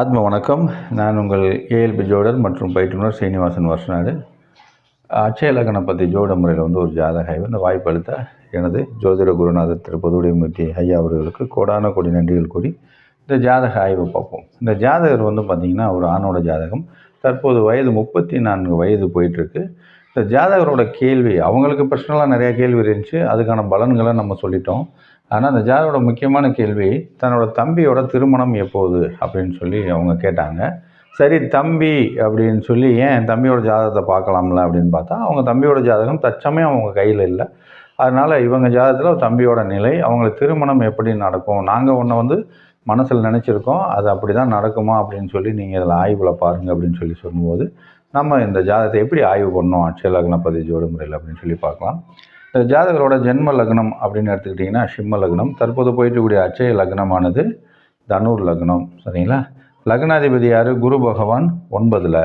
ஆத்ம வணக்கம். நான் உங்கள் ஏஎல்பி ஜோடர் மற்றும் பயிற்றுனர் சீனிவாசன் வருஷநாடு அட்சய பற்றி ஜோட முறையில் வந்து ஒரு ஜாதக ஆய்வு. இந்த வாய்ப்பு அளித்த எனது ஜோதிட குருநாதர் திரு பொதுவுடைமூர்த்தி ஐயா அவர்களுக்கு கோடான கோடி நன்றிகள் கூறி இந்த ஜாதக ஆய்வை பார்ப்போம். இந்த ஜாதகர் வந்து பார்த்திங்கன்னா ஒரு ஆணோட ஜாதகம். தற்போது வயது முப்பத்தி நான்கு வயது போயிட்டுருக்கு. இந்த ஜாதகரோட கேள்வி அவங்களுக்கு பர்சனலாக நிறையா கேள்வி இருந்துச்சு. அதுக்கான பலன்களை நம்ம சொல்லிட்டோம். ஆனால் அந்த ஜாதகரோட முக்கியமான கேள்வி தன்னோட தம்பியோட திருமணம் எப்போது? அப்படின்னு சொல்லி அவங்க கேட்டாங்க. சரி தம்பி அப்படின்னு சொல்லி ஏன் தம்பியோட ஜாதகத்தை பார்க்கலாம்ல அப்படின்னு பார்த்தா அவங்க தம்பியோட ஜாதகம் தச்சமே அவங்க கையில் இல்லை. அதனால் இவங்க ஜாதகத்தில் தம்பியோட நிலை அவங்களுக்கு திருமணம் எப்படி நடக்கும்? நாங்கள் ஒன்றை வந்து மனசில் நினச்சிருக்கோம் அது அப்படி தான் நடக்குமா அப்படின்னு சொல்லி நீங்கள் இதில் ஆய்வில் பாருங்கள் அப்படின்னு சொல்லி சொல்லும்போது நம்ம இந்த ஜாதகத்தை எப்படி ஆய்வு பண்ணோம் அட்சய லக்ன முறையில் அப்படின்னு சொல்லி பார்க்கலாம். இந்த ஜாதகரோட ஜென்ம லக்னம் அப்படின்னு எடுத்துக்கிட்டிங்கன்னா சிம்ம லக்னம். தற்போது போயிட்டுக்கூடிய கூடிய லக்னமானது தனுர் லக்னம். சரிங்களா? லக்னாதிபதி யார்? குரு பகவான் ஒன்பதில்.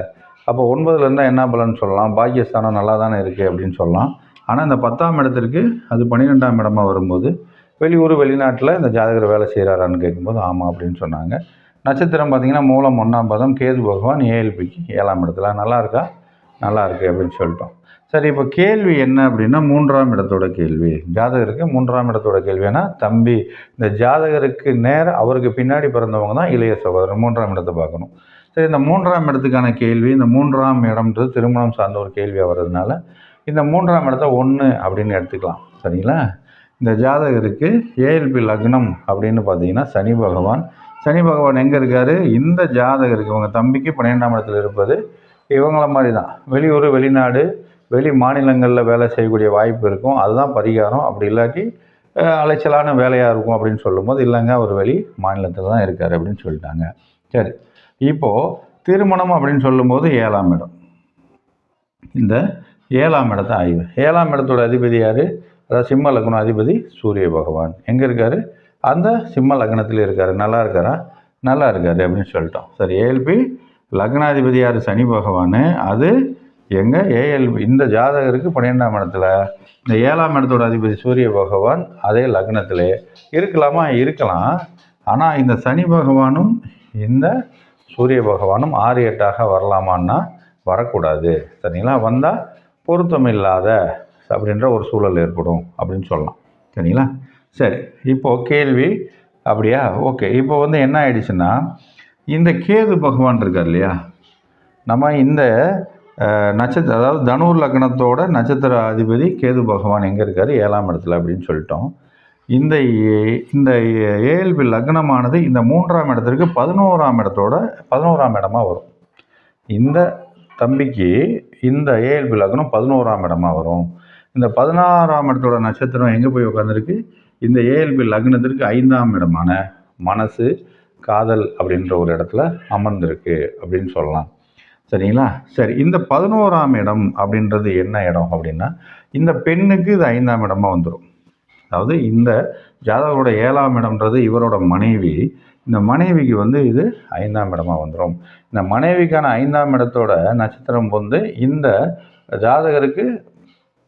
அப்போ ஒன்பதுல இருந்தால் என்ன பலன்னு சொல்லலாம்? பாக்கியஸ்தானம் நல்லா தானே இருக்குது அப்படின்னு சொல்லலாம். ஆனால் இந்த பத்தாம் இடத்திற்கு அது பன்னிரெண்டாம் இடமா வரும்போது வெளியூர் வெளிநாட்டில் இந்த ஜாதகர் வேலை செய்கிறாரான்னு கேட்கும்போது ஆமாம் அப்படின்னு சொன்னாங்க. நட்சத்திரம் பார்த்திங்கன்னா மூலம் ஒன்றாம் பதம் கேது பகவான் ஏஎல்பிக்கு ஏழாம் இடத்துல. நல்லா இருக்கா? நல்லா இருக்குது அப்படின்னு சொல்லிட்டோம். சரி இப்போ கேள்வி என்ன அப்படின்னா மூன்றாம் இடத்தோட கேள்வி. ஜாதகருக்கு மூன்றாம் இடத்தோட கேள்வினா தம்பி இந்த ஜாதகருக்கு நேராக அவருக்கு பின்னாடி பிறந்தவங்க தான் இளைய சகோதரர் மூன்றாம் இடத்தை பார்க்கணும். சரி இந்த மூன்றாம் இடத்துக்கான கேள்வி இந்த மூன்றாம் இடம்ன்றது திருமணம் சார்ந்த ஒரு கேள்வியாக வர்றதுனால இந்த மூன்றாம் இடத்த ஒன்று அப்படின்னு எடுத்துக்கலாம். சரிங்களா? இந்த ஜாதகருக்கு ஏஎல்பி லக்னம் அப்படின்னு பார்த்தீங்கன்னா சனி பகவான். சனி பகவான் எங்கே இருக்கார்? இந்த ஜாதகருக்கு. இவங்க தம்பிக்கு பன்னிரெண்டாம் இடத்துல இருப்பது இவங்கள மாதிரி தான் வெளியூர் வெளிநாடு வெளி மாநிலங்களில் வேலை செய்யக்கூடிய வாய்ப்பு இருக்கும். அதுதான் பரிகாரம். அப்படி இல்லாட்டி அலைச்சலான வேலையாக இருக்கும் அப்படின்னு சொல்லும்போது இல்லைங்க அவர் வெளி மாநிலத்தில் தான் இருக்கார் அப்படின்னு சொல்லிட்டாங்க. சரி. இப்போது திருமணம் அப்படின்னு சொல்லும்போது ஏழாம் இடம். இந்த ஏழாம் இடத்த ஆய்வு. ஏழாம் இடத்தோட அதிபதி யார்? அதாவது சிம்ம லக்னம் அதிபதி சூரிய பகவான். எங்கே இருக்கார்? அந்த சிம்ம லக்னத்தில் இருக்கார். நல்லா இருக்காரா? நல்லா இருக்காரு அப்படின்னு சொல்லிட்டோம். சரி ஏஎல்பி லக்னாதிபதி யார்? சனி பகவான். அது எங்கே? ஏஎல் இந்த ஜாதகருக்கு பன்னிரெண்டாம் இடத்துல இந்த ஏழாம் இடத்தோட அதிபதி சூரிய பகவான் அதே லக்னத்திலே இருக்கலாமா? இருக்கலாம். ஆனால் இந்த சனி பகவானும் இந்த சூரிய பகவானும் ஆறு எட்டாக வரலாமான்னா வரக்கூடாது. சரிங்களா? வந்தால் பொருத்தம் இல்லாத அப்படின்ற ஒரு சூழல் ஏற்படும் அப்படின்னு சொல்லலாம். சரிங்களா? சரி. இப்போது கேள்வி அப்படியா? ஓகே. இப்போ வந்து என்ன ஆயிடுச்சுன்னா இந்த கேது பகவான் இருக்கார் இல்லையா? நம்ம இந்த நட்சத்திர அதாவது தனுர் லக்னத்தோட நட்சத்திர அதிபதி கேது பகவான் எங்கே இருக்கார்? ஏழாம் இடத்துல அப்படின்னு சொல்லிட்டோம். இந்த இந்த ஏஎல்பி லக்னமானது இந்த மூன்றாம் இடத்திற்கு பதினோராம் இடத்தோட பதினோராம் இடமா வரும். இந்த தம்பிக்கு இந்த ஏஎல்பி லக்னம் பதினோராம் இடமா வரும். இந்த பதினாறாம் இடத்தோட நட்சத்திரம் எங்கே போய் உட்காந்துருக்கு இந்த ஏஎல்பி லக்னத்திற்கு ஐந்தாம் இடமான மனசு காதல் அப்படின்ற ஒரு இடத்துல அமர்ந்திருக்கு அப்படின்னு சொல்லலாம். சரிங்களா? சரி இந்த பதினோராம் இடம் அப்படின்றது என்ன இடம் அப்படின்னா இந்த பெண்ணுக்கு இது ஐந்தாம் இடமா வந்துடும் அதாவது இந்த ஜாதகரோட ஏழாம் இடம்ன்றது இவரோட மனைவி. இந்த மனைவிக்கு வந்து இது ஐந்தாம் இடமா வந்துடும் இந்த மனைவிக்கான ஐந்தாம் இடத்தோட நட்சத்திரம் வந்து இந்த ஜாதகருக்கு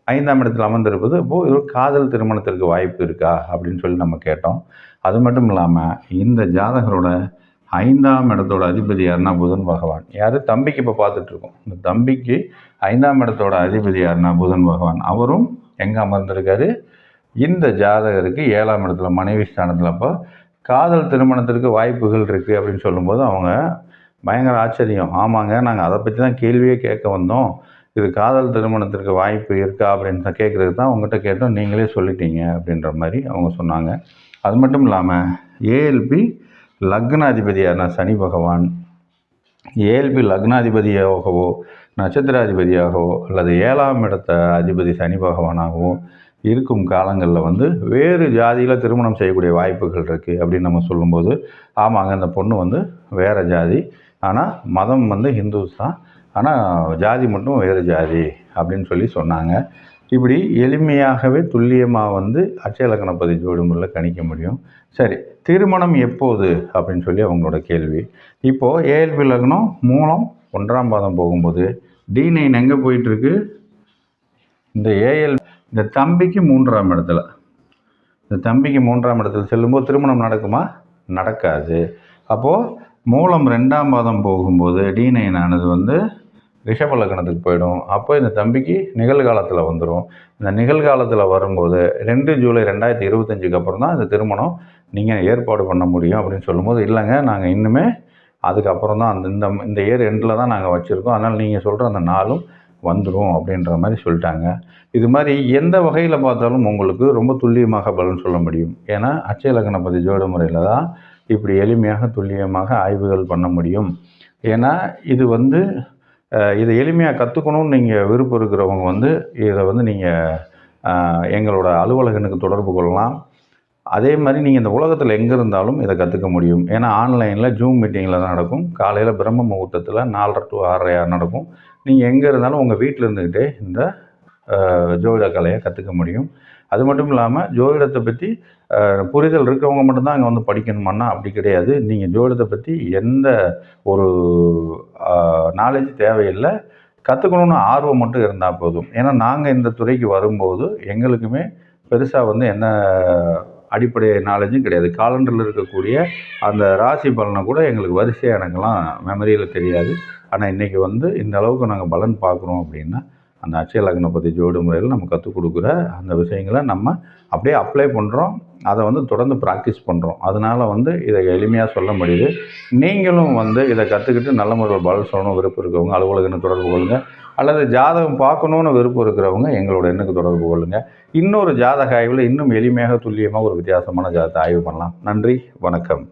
ஐந்தாம் இடத்தில் அமர்ந்திருப்பது. இப்போது இது ஒரு காதல் திருமணத்திற்கு வாய்ப்பு இருக்கா அப்படின்னு சொல்லி நம்ம கேட்டோம். அது மட்டும் இல்லாமல் இந்த ஜாதகரோட ஐந்தாம் இடத்தோட அதிபதி யாருன்னா புதன் பகவான். யார்? தம்பிக்கு இப்போ பார்த்துட்ருக்கோம் இந்த தம்பிக்கு ஐந்தாம் இடத்தோட அதிபதி யாருன்னா புதன் பகவான். அவரும் எங்கே அமர்ந்திருக்காரு? இந்த ஜாதகருக்கு ஏழாம் இடத்துல மனைவி ஸ்தானத்தில். அப்போ காதல் திருமணத்திற்கு வாய்ப்புகள் இருக்குது அப்படின்னு சொல்லும்போது அவங்க பயங்கர ஆச்சரியம். ஆமாங்க நாங்கள் அதை பற்றி தான் கேள்வியே கேட்க வந்தோம். இது காதல் திருமணத்திற்கு வாய்ப்பு இருக்கா அப்படின்னு தான் கேட்குறது தான் உங்கள்கிட்ட கேட்டோம். நீங்களே சொல்லிட்டீங்க அப்படின்ற மாதிரி அவங்க சொன்னாங்க. அது மட்டும் இல்லாமல் ஏஎல்பி லக்னாதிபதியான சனி பகவான். இயல்பு லக்னாதிபதியாகவோ நட்சத்திராதிபதியாகவோ அல்லது ஏழாம் இடத்த அதிபதி சனி பகவானாகவோ இருக்கும் காலங்களில் வந்து வேறு ஜாதியில் திருமணம் செய்யக்கூடிய வாய்ப்புகள் இருக்குது அப்படின்னு நம்ம சொல்லும்போது ஆமாங்க இந்த பொண்ணு வந்து வேறு ஜாதி. ஆனால் மதம் வந்து ஹிந்துஸ் தான். ஆனால் ஜாதி மட்டும் வேறு ஜாதி அப்படின்னு சொல்லி சொன்னாங்க. இப்படி எளிமையாகவே துல்லியமாக வந்து அச்சலக்கண பதிவு விடுமுறையில் கணிக்க முடியும். சரி திருமணம் எப்போது அப்படின்னு சொல்லி அவங்களோட கேள்வி. இப்போது ஏஎல்பி லக்னம் மூலம் ஒன்றாம் பாதம் போகும்போது டி நைன் எங்கே போயிட்டுருக்கு? இந்த ஏஎல் இந்த தம்பிக்கு மூன்றாம் இடத்துல. இந்த தம்பிக்கு மூன்றாம் இடத்துல செல்லும்போது திருமணம் நடக்குமா? நடக்காது. அப்போது மூலம் ரெண்டாம் பாதம் போகும்போது டி நைன் ஆனது வந்து ரிஷப லக்னத்துக்கு போயிடும். அப்போ இந்த தம்பிக்கு நிகழ்காலத்தில் வந்துடும் இந்த நிகழ்காலத்தில் வரும்போது ரெண்டு ஜூலை ரெண்டாயிரத்தி இருபத்தஞ்சுக்கு அப்புறம் தான் இந்த திருமணம் நீங்கள் ஏற்பாடு பண்ண முடியும் அப்படின்னு சொல்லும்போது இல்லைங்க நாங்கள் இன்னுமே அதுக்கப்புறம் தான் அந்த இந்த இந்த இயர் எண்டில் தான் நாங்கள் வச்சுருக்கோம். அதனால் நீங்கள் சொல்கிற அந்த நாளும் வந்துடும் அப்படின்ற மாதிரி சொல்லிட்டாங்க. இது மாதிரி எந்த வகையில் பார்த்தாலும் உங்களுக்கு ரொம்ப துல்லியமாக பலன் சொல்ல முடியும். ஏன்னா அச்சய லக்னபதி ஜோட முறையில் தான் இப்படி எளிமையாக துல்லியமாக ஆய்வுகள் பண்ண முடியும். ஏன்னா இது வந்து இதை எளிமையாக கற்றுக்கணும்னு நீங்கள் விருப்பம் இருக்கிறவங்க வந்து இதை வந்து நீங்கள் எங்களோட அலுவலகனுக்கு தொடர்பு கொள்ளலாம். அதே மாதிரி நீங்கள் இந்த உலகத்தில் எங்கே இருந்தாலும் இதை கற்றுக்க முடியும். ஏன்னா ஆன்லைனில் ஜூம் மீட்டிங்கில் தான் நடக்கும். காலையில் பிரம்ம முகூர்த்தத்தில் நாலரை டு ஆறரை நடக்கும். நீங்கள் எங்கே இருந்தாலும் உங்கள் வீட்டில் இருந்துக்கிட்டே இந்த ஜோதிட கலையை கற்றுக்க முடியும். அது மட்டும் இல்லாமல் ஜோதிடத்தை பற்றி புரிதல் இருக்கிறவங்க மட்டும்தான் அங்கே வந்து படிக்கணுமான்னா அப்படி கிடையாது. நீங்கள் ஜோதிடத்தை பற்றி எந்த ஒரு நாலேஜ் தேவையில்லை. கற்றுக்கணுன்னு ஆர்வம் மட்டும் இருந்தால் போதும். ஏன்னா நாங்கள் இந்த துறைக்கு வரும்போது எங்களுக்குமே பெருசாக வந்து என்ன அடிப்படை நாலேஜும் கிடையாது. காலண்டரில் இருக்கக்கூடிய அந்த ராசி பலனை கூட எங்களுக்கு வரிசையாக எனக்கெல்லாம் மெமரியில் தெரியாது. ஆனால் இன்றைக்கி வந்து இந்த அளவுக்கு நாங்கள் பலன் பார்க்குறோம் அப்படின்னா அந்த அட்சய லக்ன பற்றி ஜோடு முறையில் நம்ம கற்றுக் கொடுக்குற அந்த விஷயங்களை நம்ம அப்படியே அப்ளை பண்ணுறோம் அதை வந்து தொடர்ந்து ப்ராக்டிஸ் பண்ணுறோம் அதனால் வந்து இதை எளிமையாக சொல்ல முடியுது. நீங்களும் வந்து இதை கற்றுக்கிட்டு நல்ல முறையில் பலன் சொல்லணும் விருப்பம் இருக்கவங்க அலுவலகன்னு தொடர்பு கொள்ளுங்கள் அல்லது ஜாதகம் பார்க்கணுன்னு விருப்பம் இருக்கிறவங்க எங்களோட எண்ணுக்கு தொடர்பு கொள்ளுங்கள் இன்னொரு ஜாதக ஆய்வில் இன்னும் எளிமையாக துல்லியமாக ஒரு வித்தியாசமான ஜாதகத்தை ஆய்வு பண்ணலாம். நன்றி வணக்கம்.